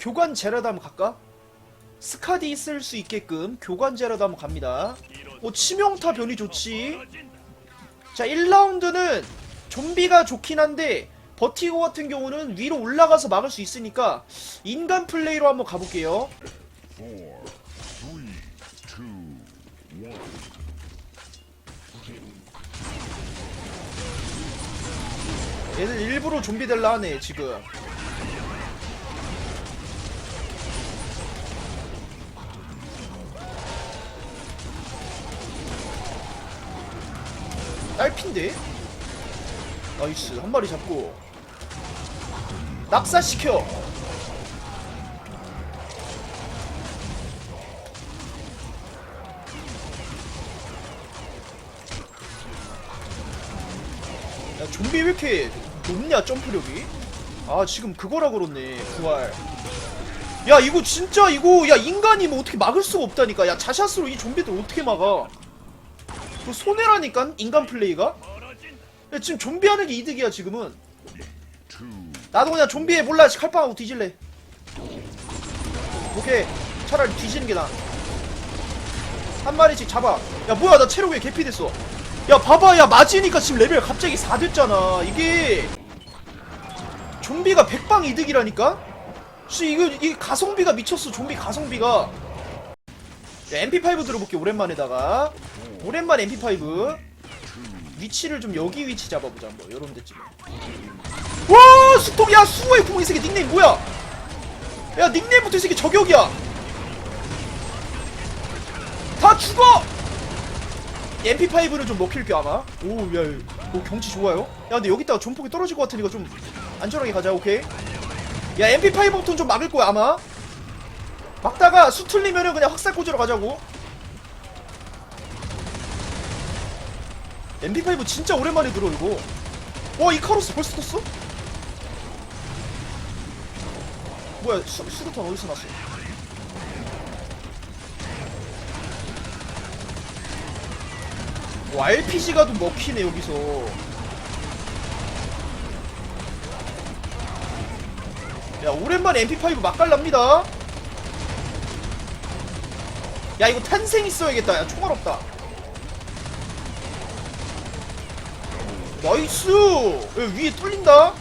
교관 제라도 한번 갈까? 스카디 있을 수 있게끔 교관 제라도 한번 갑니다. 뭐 치명타 변이 좋지. 자 1라운드는 좀비가 좋긴 한데 버티고 같은 경우는 위로 올라가서 막을 수 있으니까 인간 플레이로 한번 가볼게요. 얘들 일부러 좀비 될라 하네 지금. 핀데? 나이스 한 마리 잡고. 낙사시켜. 야 좀비 왜 이렇게 높냐 점프력이? 아 지금 그거라 그렇네 부활. 야 이거 진짜 이거 야 인간이 뭐 어떻게 막을 수가 없다니까. 야 자샷으로 이 좀비들 어떻게 막아 그 손해라니까 인간 플레이가? 야 지금 좀비 하는 게 이득이야 지금은. 나도 그냥 좀비에 몰라 칼빵하고 뒤질래. 오케이. 차라리 뒤지는 게 나아. 한 마리씩 잡아. 야 뭐야 나 체력 왜 개피 됐어? 야 봐봐. 야 맞으니까 지금 레벨 갑자기 4 됐잖아. 이게 좀비가 백방 이득이라니까? 씨 이거 이 가성비가 미쳤어 좀비 가성비가. 야, MP5 들어볼게 오랜만에다가 오랜만에 MP5 위치를 좀 여기 위치 잡아보자 뭐 요런 데쯤에. 와 수통 야! 수호의 구멍 이 새끼 닉네임 뭐야? 야 닉네임부터 이 새끼 저격이야! 다 죽어! MP5는 좀 먹힐게 아마? 오야 오, 경치 좋아요? 야 근데 여기다가 존폭이 떨어질 것 같으니까 좀 안전하게 가자 오케이? 야 MP5부터는 좀 막을 거야 아마? 막다가 수 틀리면은 그냥 확살 꽂으러 가자고 MP5 진짜 오랜만에 들어 이거. 와 이카로스 벌써 떴어? 뭐야 수, 수류탄 어디서 났어? 와 RPG가 좀 먹히네 여기서. 야 오랜만에 MP5 맛깔납니다. 야 이거 탄생 있어야겠다. 야 총알 없다 나이스! 야, 위에 뚫린다?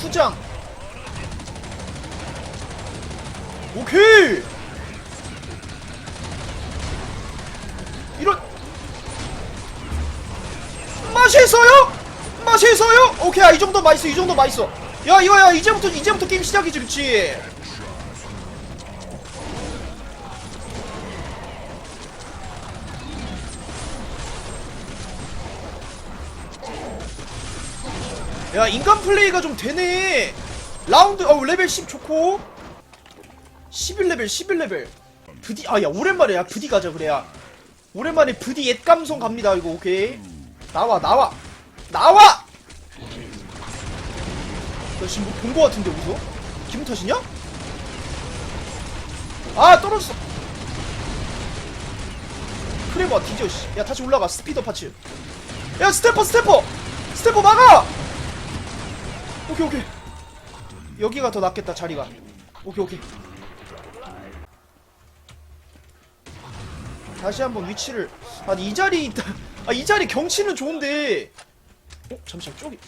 후장. 오케이! 이런. 맛있어요? 맛있어요? 오케이 아, 이 정도 맛있어 이 정도 맛있어. 야 이거야 이제부터 이제부터 게임 시작이지 그치 야 인간 플레이가 좀 되네. 라운드 어 레벨 10 좋고. 11레벨 11레벨. 부디 아야 오랜만에 야 부디 가자 그래 야. 오랜만에 부디 옛 감성 갑니다 이거 오케이. 나와 나와. 나와! 나 지금 뭐 본 거 같은데 어디서? 기분 탓이냐? 아 떨어졌어. 그래 뭐 뒤져 씨. 야 다시 올라가. 스피더 파츠. 야 스태퍼 스태퍼! 스태퍼 막아 오케이 오케이. 여기가 더 낫겠다 자리가. 오케이 오케이. 다시 한번 위치를. 아니 이 자리 있다. 아 이 자리 경치는 좋은데. 어 잠시만 저기.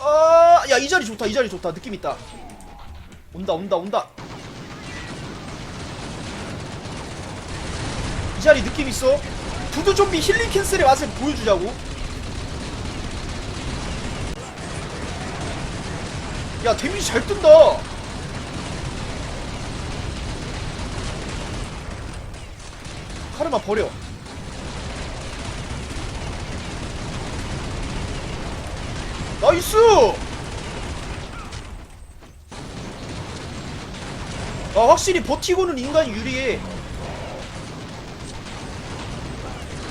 아야 이 자리 좋다 이 자리 좋다. 느낌 있다. 온다 온다 온다. 이 자리 느낌 있어? 부두 좀비 힐링 캔슬의 맛을 보여주자고 야 데미지 잘 뜬다. 카르마 버려. 나이스! 아 확실히 버티고는 인간이 유리해.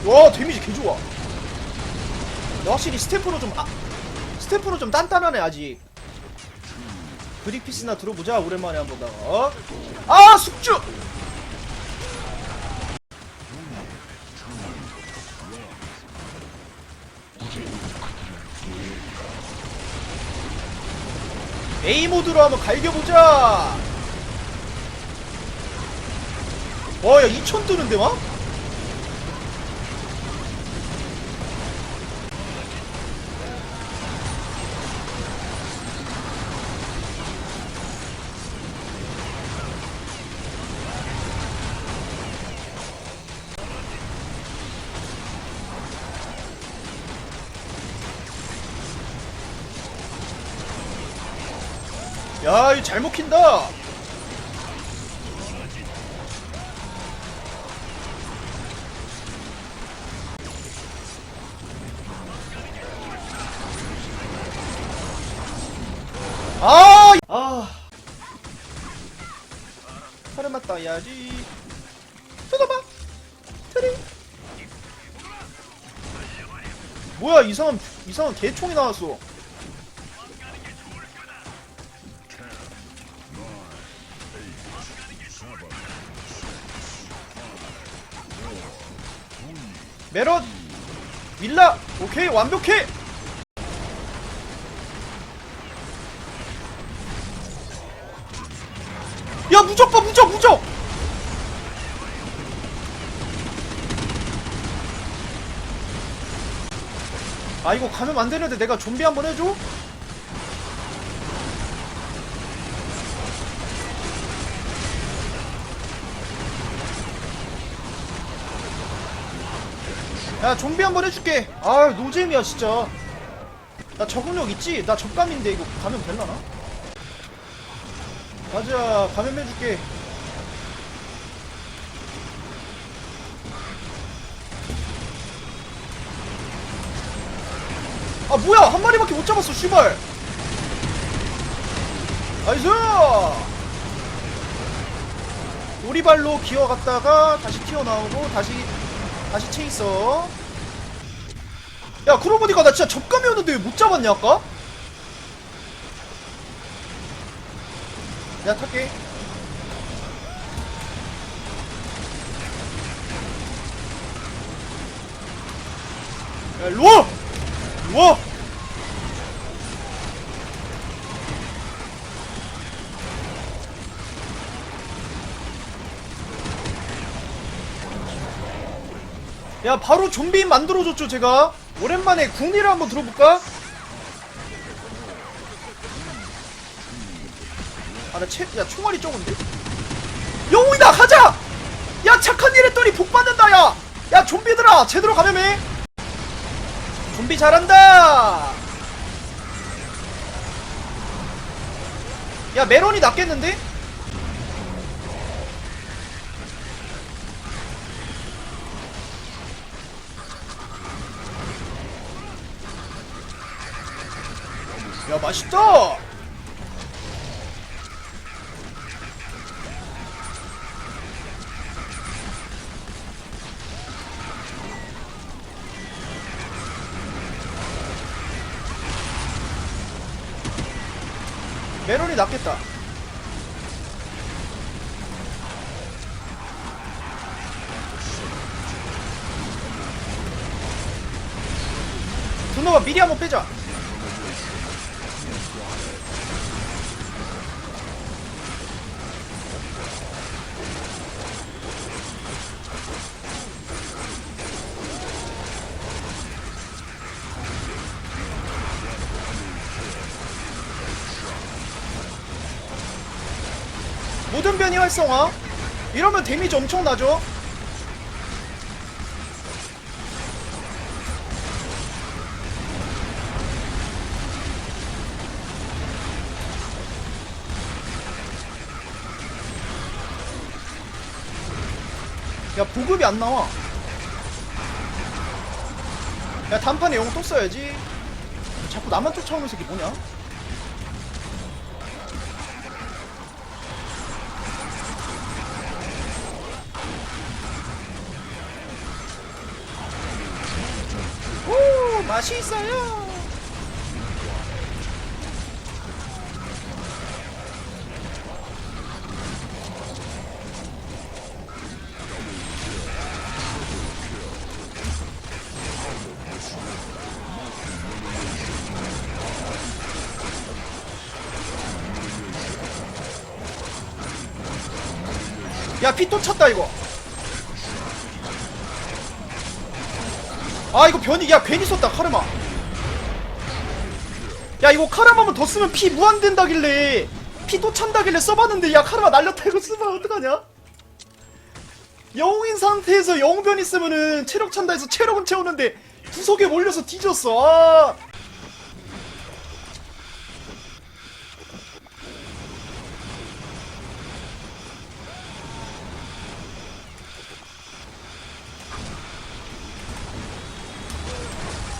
와 데미지 개좋아. 야, 확실히 스태프로 좀 아, 스태프로 좀 단단하네 아직 브릭피스나 들어보자 오랜만에 한번 어? 아 숙주 A 모드로 한번 갈겨보자. 와, 야, 2천 뜨는데, 막? 야, 이거 잘 먹힌다. 아, 아. 사람 따야지. 뜯어봐. 트리. 뭐야 이상한 이상한 개총이 나왔어. 메럿 밀라! 오케이 완벽해! 야 무적 봐 무적 무적! 아 이거 가면 안 되는데 내가 좀비 한번 해줘 야 좀비 한 번 해줄게. 아 노잼이야 진짜. 나 적응력 있지? 나 적감인데 이거 감염 될라나? 가자 감염해줄게. 아 뭐야? 한 마리밖에 못 잡았어 씨발. 나이스! 오리발로 기어갔다가 다시 튀어나오고 다시 다시 체이서 야 그러고 보니까 나 진짜 접감이었는데 왜 못 잡았냐 아까? 내가 탈게 야 일로와! 일로와! 야 바로 좀비 만들어줬죠 제가 오랜만에 궁리를 한번 들어볼까? 아나 채.. 야 총알이 적은데? 영웅이다 가자! 야 착한 일 했더니 복 받는다 야! 야 좀비들아 제대로 감염해 좀비 잘한다 야 메론이 낫겠는데? 맛있다. 메론이 낫겠다. 분노가 미리 한번 빼자 모든 변이 활성화? 이러면 데미지 엄청 나죠? 야 보급이 안 나와. 야 단판에 영웅 또 써야지. 자꾸 나만 쫓아오는 새끼 뭐냐 맛있어요 야, 피 또 쳤다, 이거. 아 이거 변이 야 괜히 썼다 카르마. 야 이거 카르마만 더 쓰면 피 무한된다길래 피 또 찬다길래 써봤는데 야 카르마 날렸다 이거 쓰면 어떡하냐? 영웅인 상태에서 영변 있으면은 체력 찬다 해서 체력은 채우는데 구석에 몰려서 뒤졌어. 아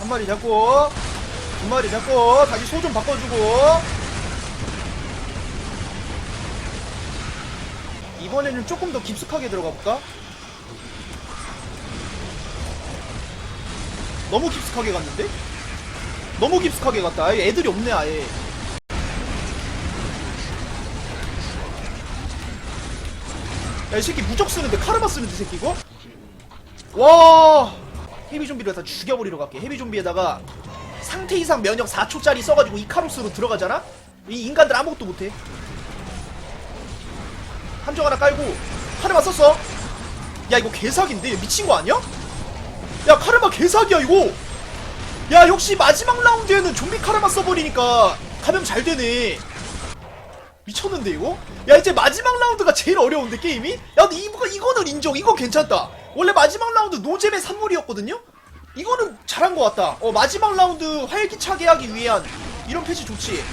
한 마리 잡고 두 마리 잡고 다시 소 좀 바꿔주고 이번에는 조금 더 깊숙하게 들어가 볼까? 너무 깊숙하게 갔는데? 너무 깊숙하게 갔다 아예 애들이 없네 아예 야 이 새끼 무적 쓰는데 카르마 쓰는데 이 새끼 이거? 와 헤비 좀비를 다 죽여버리러 갈게 헤비 좀비에다가 상태 이상 면역 4초짜리 써가지고 이카로스로 들어가잖아? 이 인간들 아무것도 못해 함정 하나 깔고 카르마 썼어 야 이거 개사기인데 얘 미친 거 아니야? 야 카르마 개사기야 이거 야 역시 마지막 라운드에는 좀비 카르마 써버리니까 감염 잘 되네 미쳤는데 이거? 야 이제 마지막 라운드가 제일 어려운데 게임이? 야 근데 이거, 이거는 인정 이거 괜찮다 원래 마지막 라운드 노잼의 산물이었거든요? 이거는 잘한 것 같다 어 마지막 라운드 활기차게 하기 위한 이런 패치 좋지